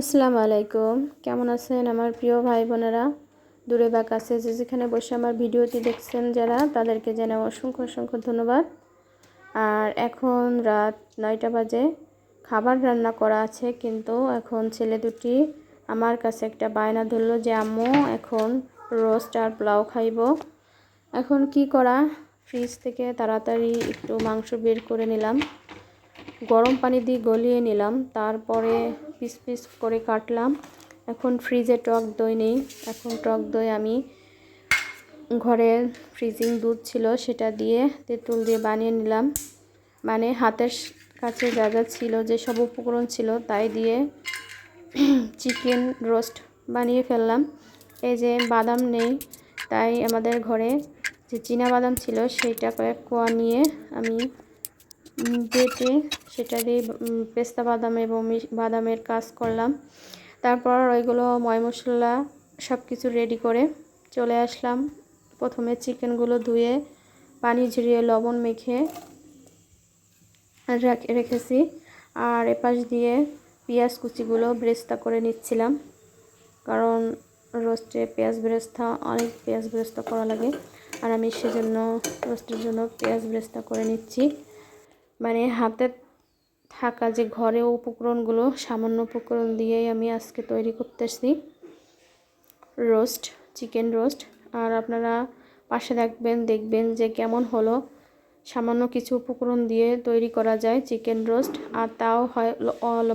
আসসালামু আলাইকুম। কেমন আছেন আমার প্রিয় ভাই বোনেরা? দূরে বা কাছে যে যেখানে বসে আমার ভিডিওটি দেখছেন যারা, তাদেরকে জানাই অসংখ্য অসংখ্য ধন্যবাদ। আর এখন রাত নয়টা বাজে। খাবার রান্না করা আছে, কিন্তু এখন ছেলে দুটি আমার কাছে একটা বায়না ধরলো যে, আম্মু, এখন রোস্ট আর পোলাও খাইব। এখন কি করা? ফ্রিজ থেকে তাড়াতাড়ি একটু মাংস বের করে নিলাম। গরম পানি দিয়ে গলিয়ে নিলাম, তারপরে পিস পিস করে কাটলাম। এখন ফ্রিজে টক দই নেই। এখন টক দই আমি ঘরে ফ্রিজিং দুধ ছিল, সেটা দিয়ে তেঁতুল দিয়ে বানিয়ে নিলাম। মানে হাতের কাছে যা যা ছিল যেসব উপকরণ ছিল, তাই দিয়ে চিকেন রোস্ট বানিয়ে ফেললাম। এই যে বাদাম নেই, তাই আমাদের ঘরে যে চীনা বাদাম ছিল, সেইটা কয়েক কোয়া নিয়ে আমি বেটে সেটা দিয়ে পেস্তা বাদাম এবং বাদামের কাজ করলাম। তারপর ওইগুলো ময় মশলা সব কিছু রেডি করে চলে আসলাম। প্রথমে চিকেনগুলো ধুয়ে পানি ঝরিয়ে লবণ মেখে রেখেছি। আর এপাশ দিয়ে পেঁয়াজ কুচিগুলো ব্রেস্তা করে নিচ্ছিলাম। কারণ রোস্টে পেঁয়াজ ব্রেস্তা, অনেক পেঁয়াজ ব্রেস্তা করা লাগে। আর আমি সেজন্য রোস্টের জন্য পেঁয়াজ ব্রেস্তা করে নিচ্ছি। মানে হাতে থাকা যে ঘরে উপকরণগুলো, সামান্য উপকরণ দিয়েই আমি আজকে তৈরি করতেছি। Roast, chicken roast. আর আপনারা পাশে দেখবেন দেখবেন যে কেমন হলো। সামান্য কিছু উপকরণ দিয়ে তৈরি করা যায় চিকেন রোস্ট। আর তাও হয়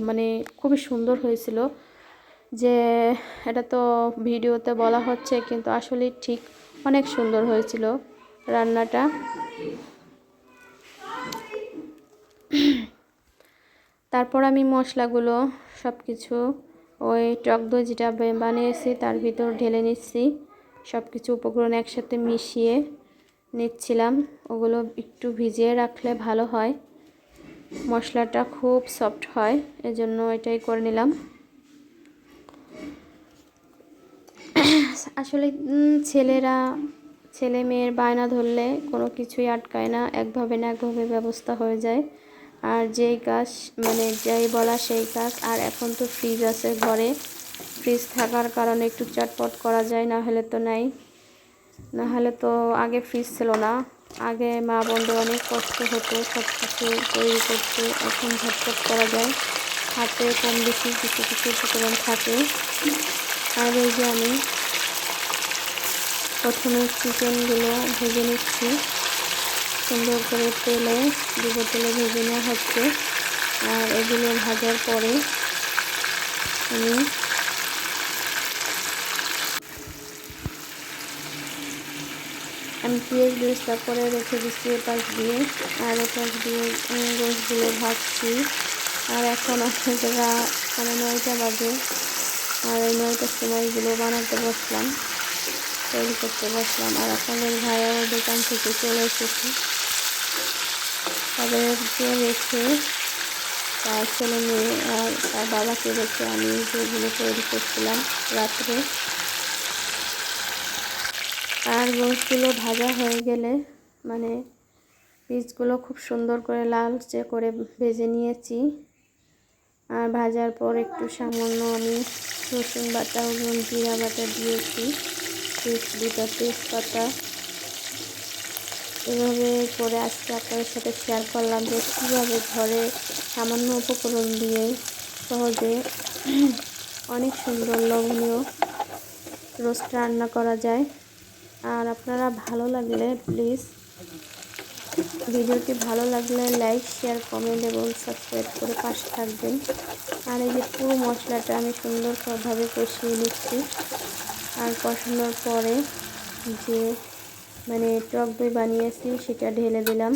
মানে খুবই সুন্দর হয়েছিল যে এটা তো ভিডিওতে বলা হচ্ছে, কিন্তু আসলে ঠিক অনেক সুন্দর হয়েছিল রান্নাটা। তারপর আমি মশলাগুলো সব কিছু ওই টক দই যেটা বানিয়েছি তার ভিতর ঢেলে নিচ্ছি। সব কিছু উপকরণ একসাথে মিশিয়ে নিচ্ছিলাম। ওগুলো একটু ভিজিয়ে রাখলে ভালো হয়। মশলাটা খুব সফট হয়, এজন্য এটাই করে নিলাম। আসলে ছেলেরা ছেলে মেয়ের বায়না ধরলে কোনো কিছুই আটকায় না। একভাবে না একভাবে ব্যবস্থা হয়ে যায়। আর যেই কাজ মানে যেই বলা সেই কাজ আর এখন তো ফ্রিজ আছে ঘরে। ফ্রিজ থাকার কারণে একটু চটপট করা যায় না হলে তো নাই। না হলে তো আগে ফ্রিজ ছিল না। আগে মা বন্ধু অনেক কষ্ট হতো সব কিছু তৈরি করতে। এখন ঝটপট করা যায়। হাতে কম বেশি কিছু কিছু উপকরণ থাকে। আর এই যে আমি প্রথমে চিকেনগুলো ভেজে নিচ্ছি। সুন্দর করে তেলে দুটো তেলে ভেজে নেওয়া হচ্ছে। আর এগুলো ভাজার পরে আমি আমি পেঁয়াজ বেরেস্তা করে রেখে দিচ্ছি এপাশ দিয়ে। আর এপাশ দিয়ে গোসগুলো ভাজছি। আর এখন আপনারা মানে নয়টা বাজে। আর এই নয়টার সময় এগুলো বানাতে বসলাম। তৈরি করতে বসলাম। আর আপনাদের ভাইয়াও দোকান থেকে চলে এসেছে। তাদেরকে রেখে তার ছেলে মেয়ে আর তার বাবাকে রেখে আমি যেগুলো তৈরি করছিলাম রাত্রে। আর গোসগুলো ভাজা হয়ে গেলে মানে পিসগুলো খুব সুন্দর করে লালচে করে ভেজে নিয়েছি। আর ভাজার পর একটু সামান্য আমি রসুন বাটা এবং জিরা বাটা দিয়েছি। দুটা তেজপাতা এভাবে করে আজকে আপনাদের সাথে শেয়ার করলাম যে কীভাবে ঘরে সামান্য উপকরণ দিয়ে সহজে অনেক সুন্দর লবণীয় রোস্ট রান্না করা যায়। আর আপনারা ভালো লাগলে প্লিজ ভিডিওটি ভালো লাগলে লাইক শেয়ার কমেন্ট এবং সাবস্ক্রাইব করে পাশে থাকবেন। আর এই যে পুরো মশলাটা আমি সুন্দরভাবে কষিয়ে নিচ্ছি। আর কষানোর পরে যে মানে টক দই বানিয়েছি, সেটা ঢেলে দিলাম।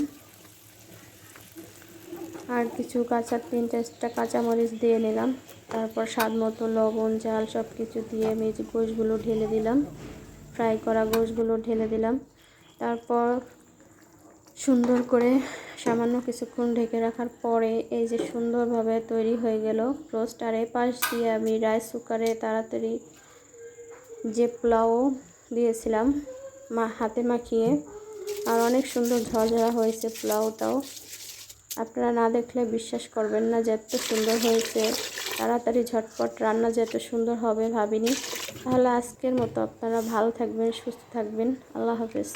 আর কিছু কাঁচা তিন চারটা কাঁচামরিচ দিয়ে নিলাম। তারপর স্বাদ মতো লবণ, জাল সব কিছু দিয়ে আমি যে গোশগুলো ঢেলে দিলাম। ফ্রাই করা গোশগুলো ঢেলে দিলাম। তারপর সুন্দর করে সামান্য কিছুক্ষণ ঢেকে রাখার পরে এই যে সুন্দরভাবে তৈরি হয়ে গেল রোস্ট, আর পাশ দিয়ে আমি রাইস কুকারে তাড়াতাড়ি যে পোলাও দিয়েছিলাম মা, হাতে মাখিয়ে। আর অনেক সুন্দর ঝরঝরা হয়েছে পোলাওটাও। আপনারা না দেখলে বিশ্বাস করবেন না যে এত সুন্দর হয়েছে। তাড়াতাড়ি ঝটপট রান্না যে এত সুন্দর হবে ভাবিনি। তাহলে আজকের মতো আপনারা ভালো থাকবেন, সুস্থ থাকবেন। আল্লাহ হাফেজ।